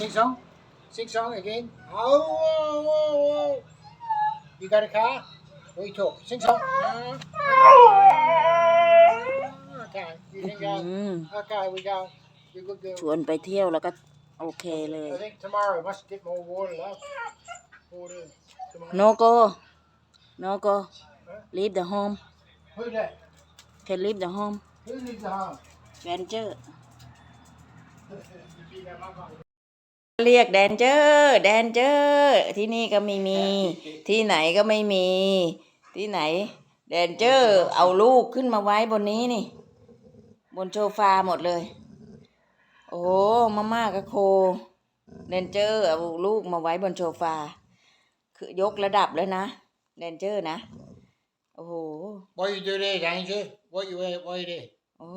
Sing song. Sing song again. Oh, whoa, whoa, whoa. You got a car? What you talk? Sing song. Uh, Okay, you can อื go. ม Okay, we go. You good ช girl. วนไปเที่ยวแล้วก็โอเคเลย I think tomorrow we must get more water, love. Water. Tomorrow. no go no go Huh? leave the home Who that? can leave the home Who needs the home? แดน เจอร์ You beat them up on เรียกแดนเจอร์แดนเจอร์ที่นี่ก็ไม่มี ที่ไหนก็ไม่มี ที่ไหน แดนเจอร์เอาลูกขึ้นมาไว้บนนี้นี่ บนโซฟาหมดเลย โอ้มาม่ากับโคแดนเจอร์เอาลูกมาไว้บนโซฟา คือยกระดับแล้วนะแดนเจอร์นะ โอ้โห What you do there, Danger? What you what you do? โอ้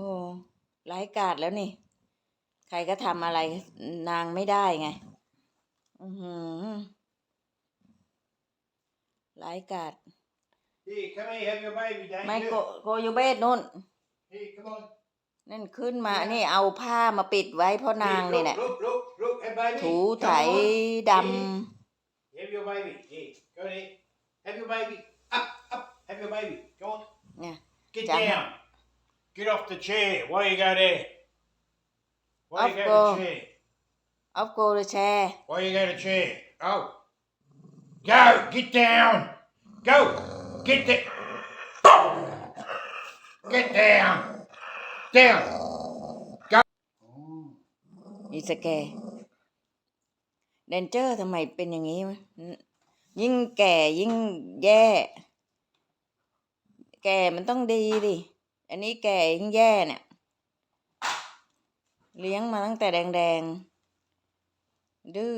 ร้ายกาจแล้วนี่ ใครก็ทำอะไรนางไม่ได้ไง อือหือร้ายกาจ Here, come here, have your baby, Danger. ไม่โกโกยูเบสนู่น Here, come on. นั่นขึ้นมา นี่เอาผ้ามาปิดไว้เพราะนางนี่แหละ Look, look, look, hey, baby. ถู Come ไถ on. ด Have your baby. Here, go there. Have your baby. Up, up. Have your baby. Go on. ำเนี่ย Get Down. down. Get off the chair. Why you go there? Why you Up go go. to the chair? ออฟโกลแชร์ Why you go to the chair? Oh. Go. Get down. Go. Get the. Get down. Down. Go. อีสแกเดนเจอร์ทำไมเป็นอย่างนี้วะยิ่งแก่ยิ่งแย่ แก่มันต้องดีดิ อันนี้แก่ยิ่งแย่เนี่ย เลี้ยงมาตั้งแต่แดงๆ ดื้อ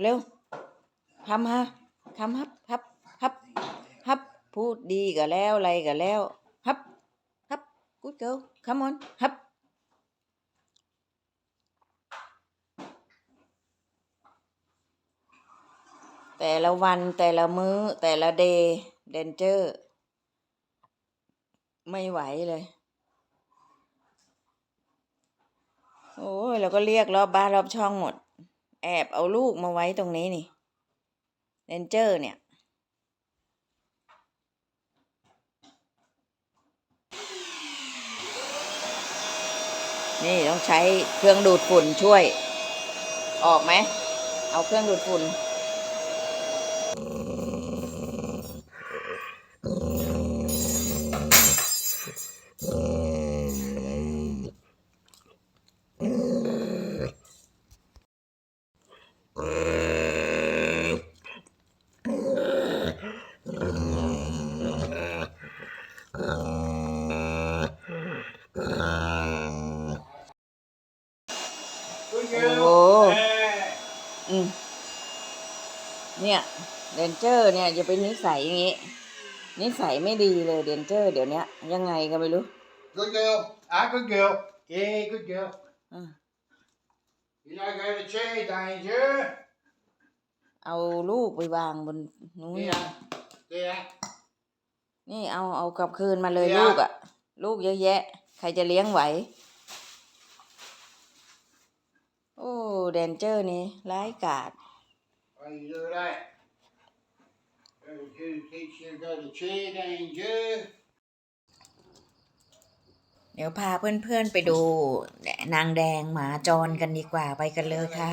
เร็วทำฮะทำฮับฮับฮับฮับพูดดีก็แล้วอะไรก็แล้วฮับฮับ good girl come on ฮับแต่ละวันแต่ละมื้อแต่ละเดย์เดนเจอร์ ไม่ไหวเลย โอ้ยเราก็เรียกรอบบ้านรอบช่องหมด แอบเอาลูกมาไว้ตรงนี้นี่เดนเจอร์เนี่ยนี่ต้องใช้เครื่องดูดฝุ่นช่วย ออกไหม เอาเครื่องดูดฝุ่น Good โอ้ girl. โห Yeah. อืม เนี่ยเดนเจอร์เนี่ยอย่าเป็นนิสัยอย่างงี้ นิสัยไม่ดีเลยเดนเจอร์ เดี๋ยวเนี้ยยังไงก็ไม่รู้ Good girl. Ah, good girl. Yeah, good girl. อะ You know, go to chair, Danger. เอาลูกไปวางบนนู้นนะ Yeah. Yeah. นี่เอาเอากลับคืนมาเลยเนี่ย ลูกอะ่ะลูกเยอะแยะ ใครจะเลี้ยงไหว โอ้เดนเจอร์นี่ร้ายกาจ Why you do that? Go to teach you go to chair, Danger. เดี๋ยวพาเพื่อนๆไปดูนางแดงหมาจรกันดีกว่าไปกันเลยค่ะ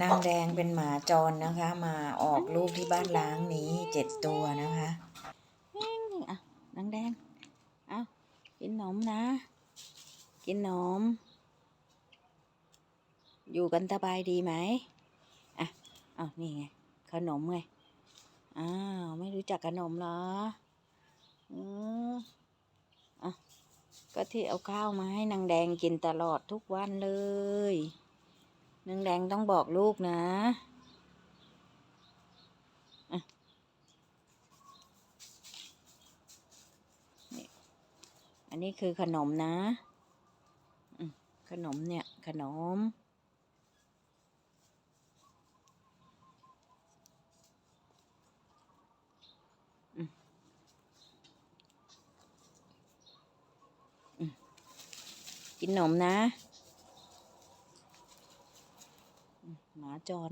นางแดงเป็นหมาจรนะคะ มาออกลูกที่บ้านล้างนี้เจ็ดตัวนะคะนี่อะนางแดงเอากินหนมนะ กินหนม อยู่กันสบายดีไหม อานี่ไง ขนมไง อ้าว ไม่รู้จักขนมเหรอ อืออะก็ที่เอาข้าวมาให้นางแดงกินตลอดทุกวันเลย นางแดงต้องบอกลูกนะอะนี่อันนี้คือขนมนะ ขนมเนี่ย ขนม กินนมนะ หมาจร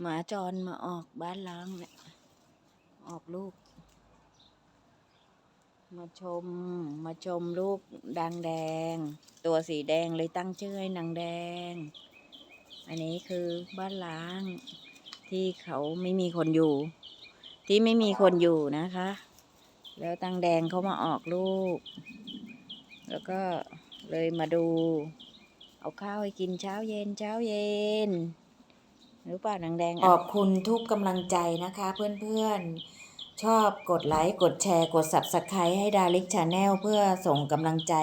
หมาจรมาออกบ้านล้างเนี่ยออกลูก มาชม มาชมลูกดังแดง ตัวสีแดงเลยตั้งชื่อให้นางแดง อันนี้คือบ้านล้างที่เขาไม่มีคนอยู่ ที่ไม่มีคนอยู่นะคะ แล้วตังแดงเขามาออกลูก แล้วก็เลยมาดู เอาข้าวให้กินเช้าเย็นเช้าเย็นรู้ป่ะนางแดงขอบคุณทุกกำลังใจนะคะเพื่อนๆ ชอบกดไลค์ กดแชร์ กด Subscribe ให้ดาริกชาแนลเพื่อส่งกำลังใจ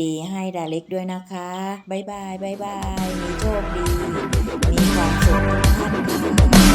ดีๆ ให้ดาริกด้วยนะคะ บ๊ายบาย บ๊ายบาย มีโชคดี มีความสุขทุกท่านค่ะ